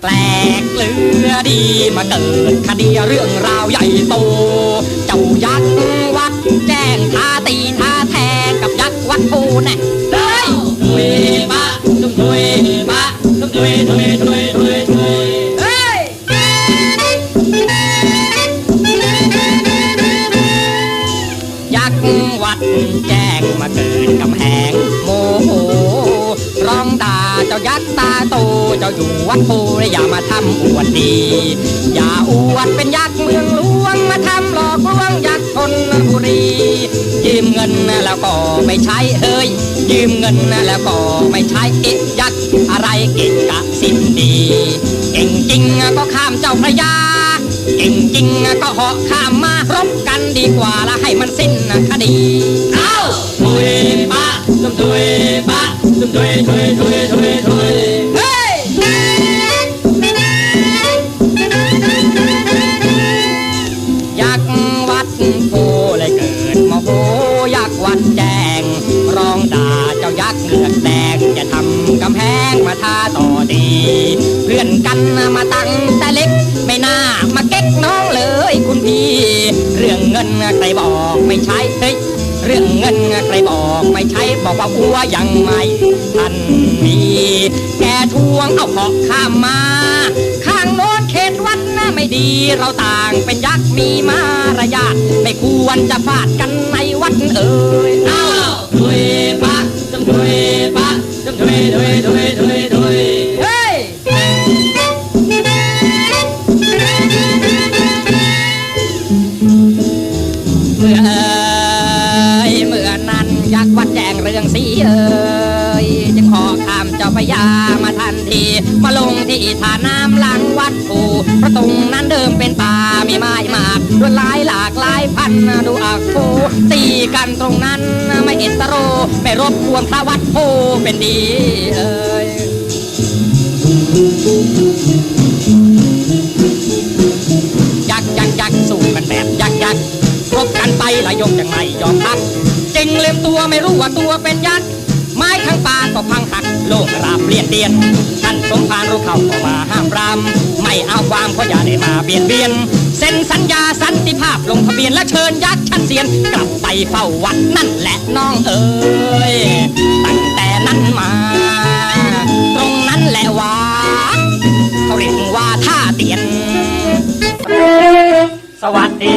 แปลกเลือดีมาเกิดคดีเรื่องราวใหญ่โต เจ้ายักษ์วัดแจ้งท้าตีท้าแทงกับยักษ์วัดภูแน่เฮ้ยถุยปะตุ้มถุยปะตุ้มถุยถุยถุยถุยถุยเฮ้ยยักษ์วัดแจ้ มาเกิดกำแหงโมโหร้องด่าเจ้ายักษ์ตาโตเจ้าอยู่วัดโพอย่ามาทำอวดดี อย่าอวดเป็นยักษ์เมืองหลวงมาทำหลอกลวงยักษ์คนบุรียืมเงินแล้วก็ไม่ใช้เฮ้ยยืมเงินแล้วก็ไม่ใช้เอ๊ะยักษ์อะไรเก่งกะสิ้นดี เก่งจริงก็ข้ามเจ้าพระยา ก่งจริงก็เหาะข้ามมารบกันดีกว่าละให้มันสิ้นคดี เอ้าถุยปะตุ้มถุยปะตุ้มถุยถุยถุย กำแพงมาทาต่อดี เพื่อนกันมาตั้งแต่เล็ก ไม่น่ามาเก๊กน้องเลยคุณพี่ เรื่องเงินใครบอกไม่ใช่เฮ้ยเรื่องเงินใครบอกไม่ใช่บอกว่าอัวยังไม่ทันมีแกทวงเอาเหาะข้ามมา ข้างโน้นเขตวัดนะไม่ดีเราต่างเป็นยักษ์มีมารยาทไม่ควรจะฟ แจงเรื่องสีเอ่ยจึงขอข้ามเจ้าพยามาทันที มาลงที่ท่าน้ำหลังวัดภูเพระตรงนั้นเดิมเป็นป่ามีไม้มากลวดลายหลากหลายพันดูอักภูตีกันตรงนั้นไม่เห็นตะโร ไม่รบกวนพระวัดภูเป็นดีเอ่ยยักยักยักสู้กันแบบยักยักรบกันไปละยกยังไม่ยอมพัก ตัวไม่รู้ว่าตัวเป็นยักษ์ไม้ทั้งป่าก็พังหักโลกราบเปลี่ยนเดียนท่านสมภารรู้เข้าก็มาห้ามปรามไม่เอาความเพราะอย่าได้มาเบียดเบียนเซ็นสัญญาสันติภาพลงทะเบียนและเชิญยักษ์ชั้นเซียน กลับไปเฝ้าวัดนั่นแหละน้องเอ๋ยตั้งแต่นั้นมา ตรงนั้นแหละว่าเขาเรียกว่าท่าเตียน สวัสดี